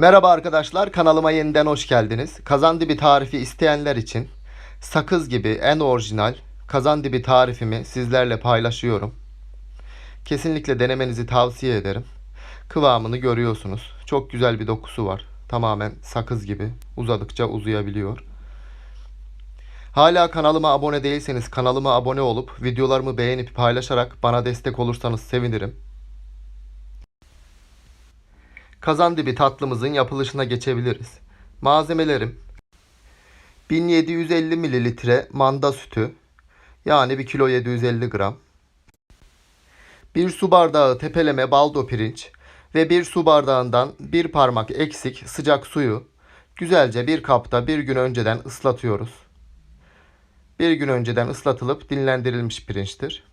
Merhaba arkadaşlar, kanalıma yeniden hoş geldiniz. Kazandibi tarifi isteyenler için sakız gibi en orijinal kazandibi tarifimi sizlerle paylaşıyorum. Kesinlikle denemenizi tavsiye ederim. Kıvamını görüyorsunuz. Çok güzel bir dokusu var. Tamamen sakız gibi uzadıkça uzayabiliyor. Hala kanalıma abone değilseniz kanalıma abone olup videolarımı beğenip paylaşarak bana destek olursanız sevinirim. Kazandibi tatlımızın yapılışına geçebiliriz. Malzemelerim 1750 mililitre manda sütü yani 1 kilo 750 gram 1 su bardağı tepeleme baldo pirinç ve 1 su bardağından 1 parmak eksik sıcak suyu güzelce bir kapta bir gün önceden ıslatıyoruz. Bir gün önceden ıslatılıp dinlendirilmiş pirinçtir.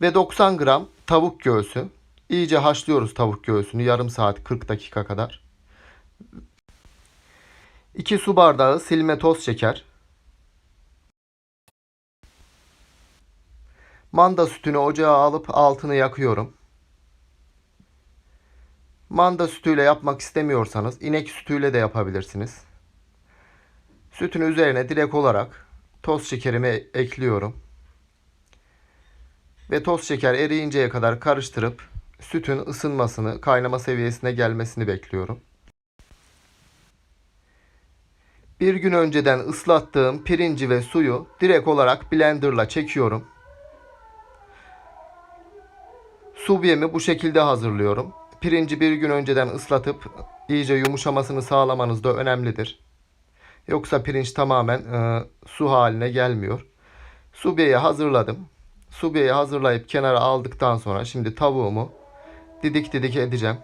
Ve 90 gram tavuk göğsü İyice haşlıyoruz tavuk göğsünü yarım saat 40 dakika kadar. 2 su bardağı silme toz şeker. Manda sütünü ocağa alıp altını yakıyorum. Manda sütüyle yapmak istemiyorsanız inek sütüyle de yapabilirsiniz. Sütün üzerine direkt olarak toz şekerimi ekliyorum. Ve toz şeker eriyinceye kadar karıştırıp sütün ısınmasını, kaynama seviyesine gelmesini bekliyorum. Bir gün önceden ıslattığım pirinci ve suyu direkt olarak blenderla çekiyorum. Subiyemi bu şekilde hazırlıyorum. Pirinci bir gün önceden ıslatıp iyice yumuşamasını sağlamanız da önemlidir. Yoksa pirinç tamamen e, su haline gelmiyor. Subiyeyi hazırladım. Subiyeyi hazırlayıp kenara aldıktan sonra şimdi tavuğumu didik didik edeceğim.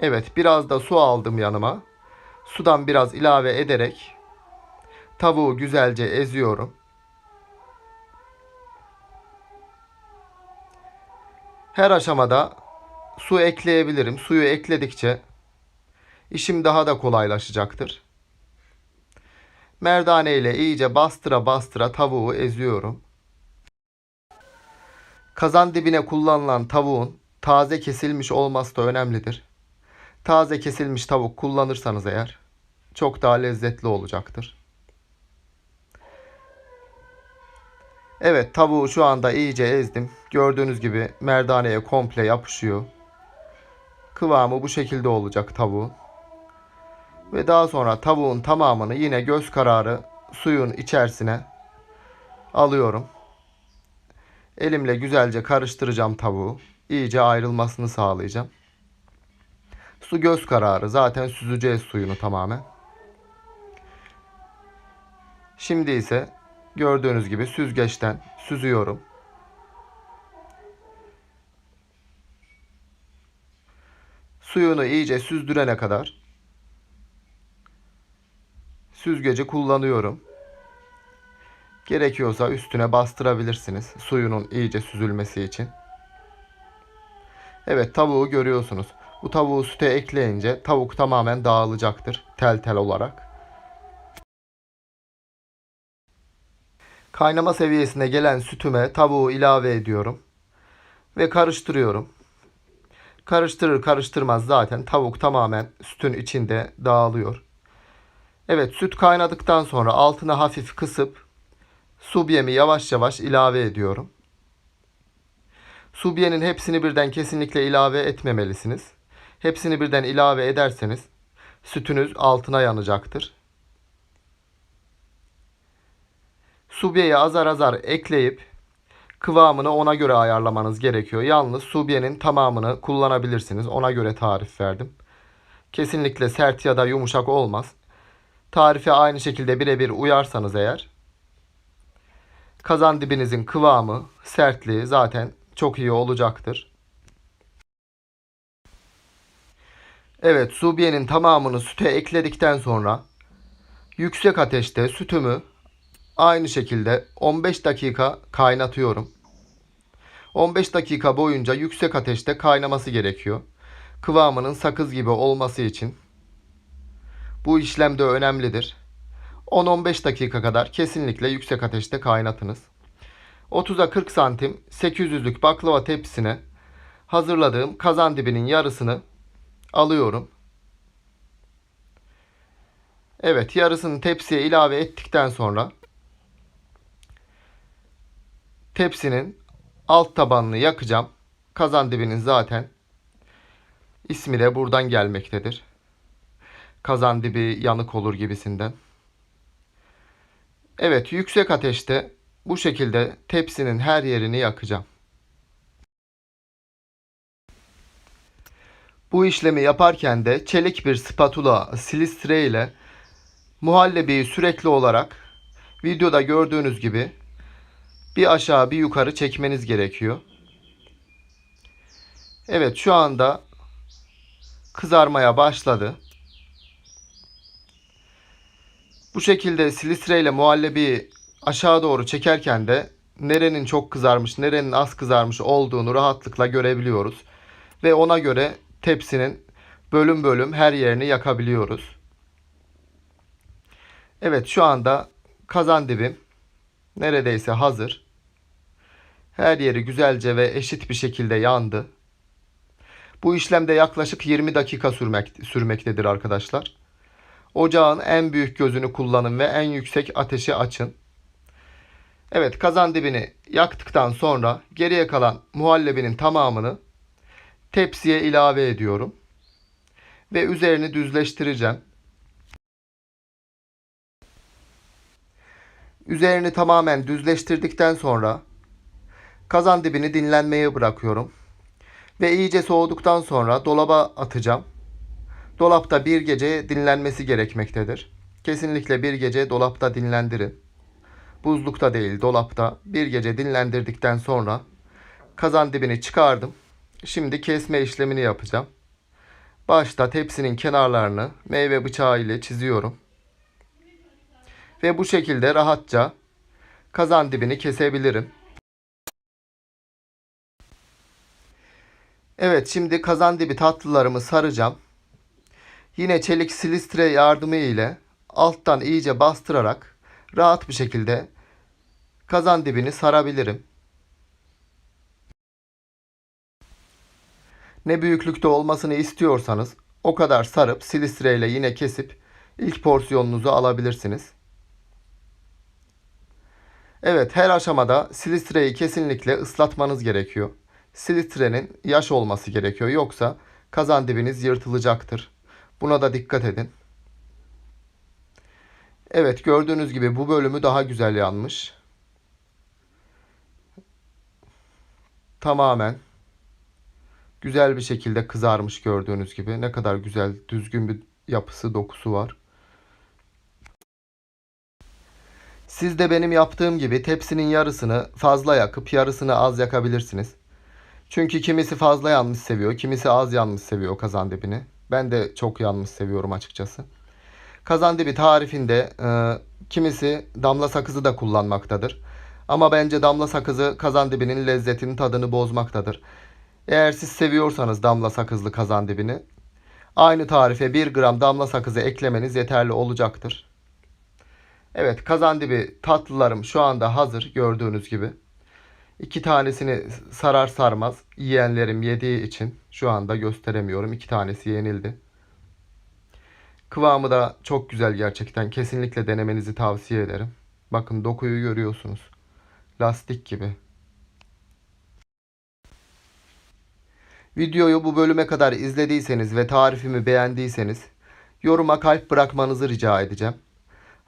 Evet biraz da su aldım yanıma. Sudan biraz ilave ederek tavuğu güzelce eziyorum. Her aşamada su ekleyebilirim. Suyu ekledikçe işim daha da kolaylaşacaktır. Merdane ile iyice bastıra bastıra tavuğu eziyorum. Kazan dibine kullanılan tavuğun taze kesilmiş olması da önemlidir. Taze kesilmiş tavuk kullanırsanız eğer çok daha lezzetli olacaktır. Evet tavuğu şu anda iyice ezdim. Gördüğünüz gibi merdaneye komple yapışıyor. Kıvamı bu şekilde olacak tavuğun. Ve daha sonra tavuğun tamamını yine göz kararı suyun içerisine alıyorum. Elimle güzelce karıştıracağım tavuğu. İyice ayrılmasını sağlayacağım. Su göz kararı. Zaten süzeceğiz suyunu tamamen. Şimdi ise gördüğünüz gibi süzgeçten süzüyorum. Suyunu iyice süzdürene kadar süzgeci kullanıyorum. Gerekiyorsa üstüne bastırabilirsiniz suyunun iyice süzülmesi için. Evet tavuğu görüyorsunuz. Bu tavuğu süte ekleyince tavuk tamamen dağılacaktır tel tel olarak. Kaynama seviyesine gelen sütüme tavuğu ilave ediyorum ve karıştırıyorum. Karıştırır karıştırmaz zaten tavuk tamamen sütün içinde dağılıyor. Evet süt kaynadıktan sonra altını hafif kısıp Subiyemi yavaş yavaş ilave ediyorum. Subiyenin hepsini birden kesinlikle ilave etmemelisiniz. Hepsini birden ilave ederseniz sütünüz altına yanacaktır. Subiyeyi azar azar ekleyip kıvamını ona göre ayarlamanız gerekiyor. Yalnız subiyenin tamamını kullanabilirsiniz. Ona göre tarif verdim. Kesinlikle sert ya da yumuşak olmaz. Tarife aynı şekilde birebir uyarsanız eğer kazan dibinizin kıvamı, sertliği zaten çok iyi olacaktır. Evet, subiyenin tamamını süte ekledikten sonra yüksek ateşte sütümü aynı şekilde 15 dakika kaynatıyorum. 15 dakika boyunca yüksek ateşte kaynaması gerekiyor. Kıvamının sakız gibi olması için. Bu işlem de önemlidir. 10-15 dakika kadar kesinlikle yüksek ateşte kaynatınız. 30'a 40 santim 800'lük baklava tepsisine hazırladığım kazan dibinin yarısını alıyorum. Evet yarısını tepsiye ilave ettikten sonra tepsinin alt tabanını yakacağım. Kazan dibinin zaten ismi de buradan gelmektedir. Kazan dibi yanık olur gibisinden. Evet yüksek ateşte bu şekilde tepsinin her yerini yakacağım. Bu işlemi yaparken de çelik bir spatula silistre ile muhallebiyi sürekli olarak videoda gördüğünüz gibi bir aşağı bir yukarı çekmeniz gerekiyor. Evet şu anda kızarmaya başladı. Bu şekilde silistre ile muhallebi aşağı doğru çekerken de nerenin çok kızarmış, nerenin az kızarmış olduğunu rahatlıkla görebiliyoruz. Ve ona göre tepsinin bölüm bölüm her yerini yakabiliyoruz. Evet şu anda kazan dibim neredeyse hazır. Her yeri güzelce ve eşit bir şekilde yandı. Bu işlemde yaklaşık 20 dakika sürmek, sürmektedir arkadaşlar. Ocağın en büyük gözünü kullanın ve en yüksek ateşi açın. Evet kazan dibini yaktıktan sonra geriye kalan muhallebinin tamamını tepsiye ilave ediyorum. Ve üzerini düzleştireceğim. Üzerini tamamen düzleştirdikten sonra kazan dibini dinlenmeye bırakıyorum. Ve iyice soğuduktan sonra dolaba atacağım. Dolapta bir gece dinlenmesi gerekmektedir. Kesinlikle bir gece dolapta dinlendirin. Buzlukta değil dolapta bir gece dinlendirdikten sonra kazan dibini çıkardım. Şimdi kesme işlemini yapacağım. Başta tepsinin kenarlarını meyve bıçağı ile çiziyorum. Ve bu şekilde rahatça kazan dibini kesebilirim. Evet şimdi kazan dibi tatlılarımı saracağım. Yine çelik silistre yardımı ile alttan iyice bastırarak rahat bir şekilde kazan dibini sarabilirim. Ne büyüklükte olmasını istiyorsanız o kadar sarıp silistre ile yine kesip ilk porsiyonunuzu alabilirsiniz. Evet her aşamada silistreyi kesinlikle ıslatmanız gerekiyor. Silistrenin yaş olması gerekiyor yoksa kazan dibiniz yırtılacaktır. Buna da dikkat edin. Evet gördüğünüz gibi bu bölümü daha güzel yanmış. Tamamen güzel bir şekilde kızarmış gördüğünüz gibi. Ne kadar güzel düzgün bir yapısı dokusu var. Siz de benim yaptığım gibi tepsinin yarısını fazla yakıp yarısını az yakabilirsiniz. Çünkü kimisi fazla yanmış seviyor, kimisi az yanmış seviyor kazan dibini. Ben de çok yanmış seviyorum açıkçası. Kazandibi tarifinde e, kimisi damla sakızı da kullanmaktadır. Ama bence damla sakızı kazandibinin lezzetini tadını bozmaktadır. Eğer siz seviyorsanız damla sakızlı kazandibini aynı tarife 1 gram damla sakızı eklemeniz yeterli olacaktır. Evet kazandibi tatlılarım şu anda hazır gördüğünüz gibi. İki tanesini sarar sarmaz yiyenlerim yediği için şu anda gösteremiyorum. İki tanesi yenildi. Kıvamı da çok güzel gerçekten. Kesinlikle denemenizi tavsiye ederim. Bakın dokuyu görüyorsunuz. Lastik gibi. Videoyu bu bölüme kadar izlediyseniz ve tarifimi beğendiyseniz yoruma kalp bırakmanızı rica edeceğim.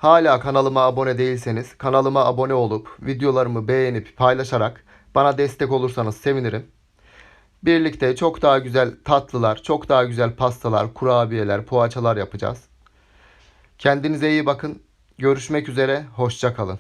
Hala kanalıma abone değilseniz kanalıma abone olup videolarımı beğenip paylaşarak bana destek olursanız sevinirim. Birlikte çok daha güzel tatlılar, çok daha güzel pastalar, kurabiyeler, poğaçalar yapacağız. Kendinize iyi bakın. Görüşmek üzere. Hoşça kalın.